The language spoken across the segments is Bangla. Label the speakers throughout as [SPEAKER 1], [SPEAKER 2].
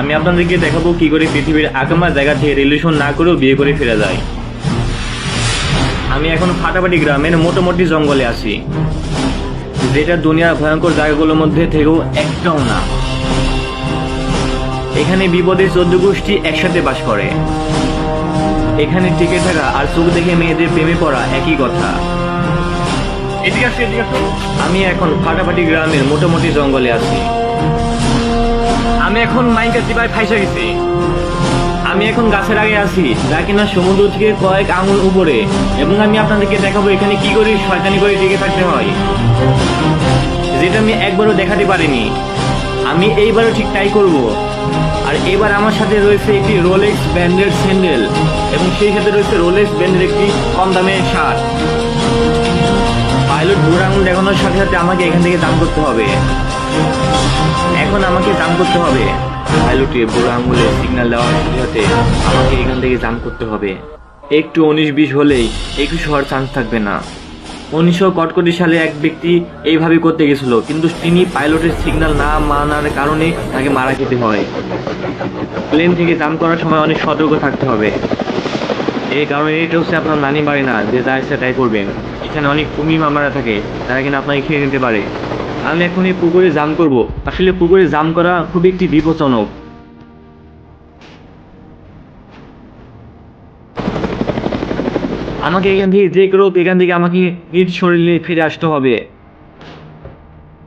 [SPEAKER 1] আমি আপনাদেরকে দেখাবো কি করে পৃথিবীর আকামা জায়গা থেকে রিলেশন না করেও বিয়ে করে ফিরে যায়। আমি এখন ফাটাফাটি গ্রামের মোটামুটি জঙ্গলে আছি। যেটা দুনিয়ার ভয়ঙ্কর জায়গাগুলোর মধ্যে থেকেও একটাও না। এখানে বিপদে চোদ্দ গোষ্ঠী একসাথে বাস করে। এখানে টিকে থাকা আর চোখ দেখে মেয়েদের প্রেমে পড়া একই কথা। আমি এখন ফাটাফাটি গ্রামের মোটামুটি জঙ্গলে আছি। আমি এখন মাইকা চিপায় ফাইসা গেছি? আমি এখন গাছের আগে আছি যা কিনা সমুদ্র থেকে কয়েক আঙুল উপরে। এবং আমি আপনাদেরকে দেখাবো এখানে কি করে শয়তানি করে টিকে থাকতে হয়। যেটা আমি একবারও দেখাতে পারিনি। আমি এইবারও ঠিক তাই করব। আর এবার আমার সাথে রয়েছে একটি রোলেক্স ব্র্যান্ডের স্যান্ডেল এবং সেই সাথে রয়েছে রোলেক্স ব্র্যান্ডের একটি কম দামের শার্ট। বুড়ো আঙুল দেখানোর সাথে সাথে আমাকে এখান থেকে দাম করতে হবে। এখন আমাকে দাম করতে হবে। পাইলটে বুড়ো আঙুলে সিগন্যাল দেওয়ার সাথে সাথে আমাকে এখান থেকে দাম করতে হবে। একটু উনিশ বিশ হলেই একুশ হওয়ার চান্স থাকবে না। উনিশশো কটকটি সালে এক ব্যক্তি এইভাবে করতে গেছিল, কিন্তু তিনি পাইলটের সিগন্যাল না মানার কারণে তাকে মারা খেতে হয়। প্লেন থেকে দাম করার সময় অনেক সতর্ক থাকতে হবে। এই কারণে এটা হচ্ছে আপনার নানি বাড়ি না, যে যা ইচ্ছা তাই করবেন। এখানে অনেক কুমির মামারা থাকে, তারা কিনা আপনাকে খেয়ে নিতে পারে। আমি এখন এই পুকুরে জাম করব। আসলে পুকুরে জাম করা খুব একটি বিপজ্জনক। আমাকে এখান থেকে যে কেউ এখান থেকে আমাকে নিজ শরীরে ফিরে আসতে হবে।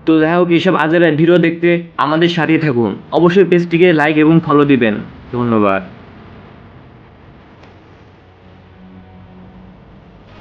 [SPEAKER 1] তো যাই হোক এইসব আজের ভিডিও দেখতে আমাদের সাথে থাকুন। অবশ্যই পেজটিকে লাইক এবং ফলো দিবেন। ধন্যবাদ।